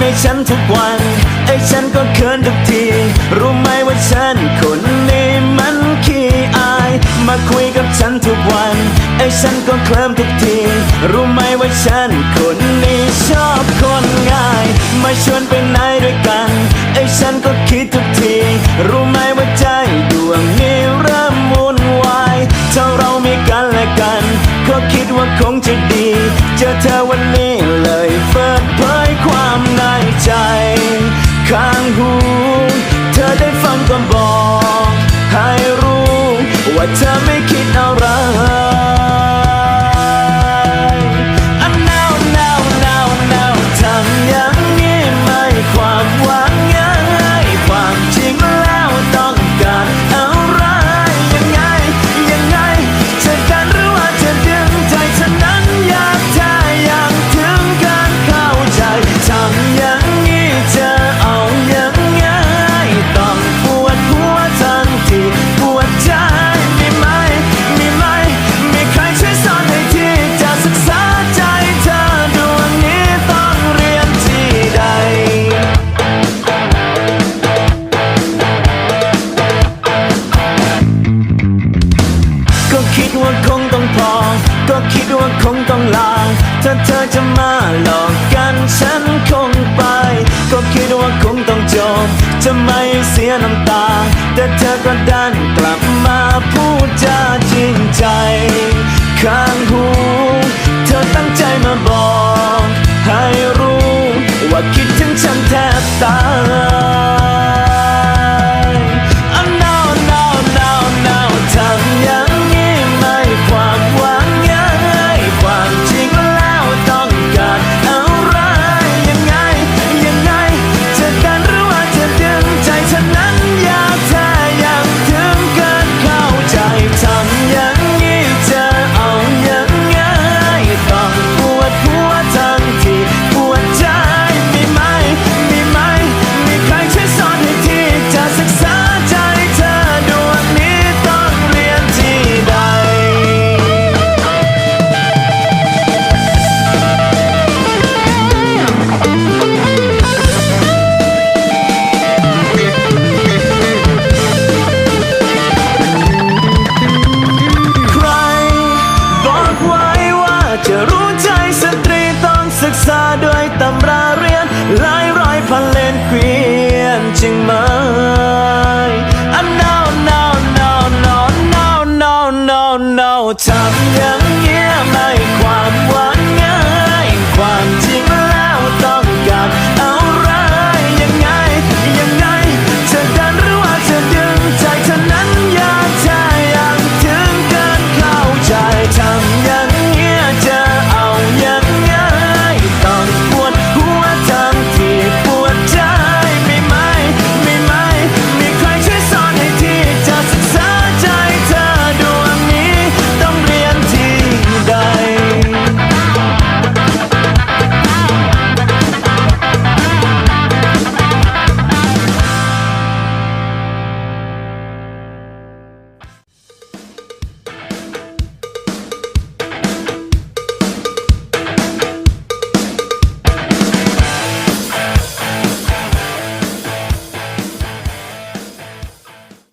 ในฉันทุกวัน ไอ้ฉันก็เขินทุกที รู้ไหมว่าฉันคนนี้มันขี้อาย มาคุยกับฉันทุกวัน ไอ้ฉันก็เคลิ้มทุกที รู้ไหมว่าฉันคนนี้ชอบคนง่าย มาชวนไปไหนด้วยกัน ไอ้ฉันก็คิดทุกที รู้ไหมว่าใจดวงนี้เริ่มวุ่นวายถ้าเรามีกันและกัน ก็คิดว่าคงจะดี เจอเธอวันนี้เลยเปิดเผยความ ใจ ข้างหู เธอได้ฟังก็บอก ให้รู้ว่าเธอไม่ เธอจะมาหลอกกันฉันคงไป ก็คิดว่าคงต้องจบ จะไม่เสียน้ำตา แต่เธอก็ดันกลับมาพูดจาจริงใจ ข้างหู เธอตั้งใจมาบอกให้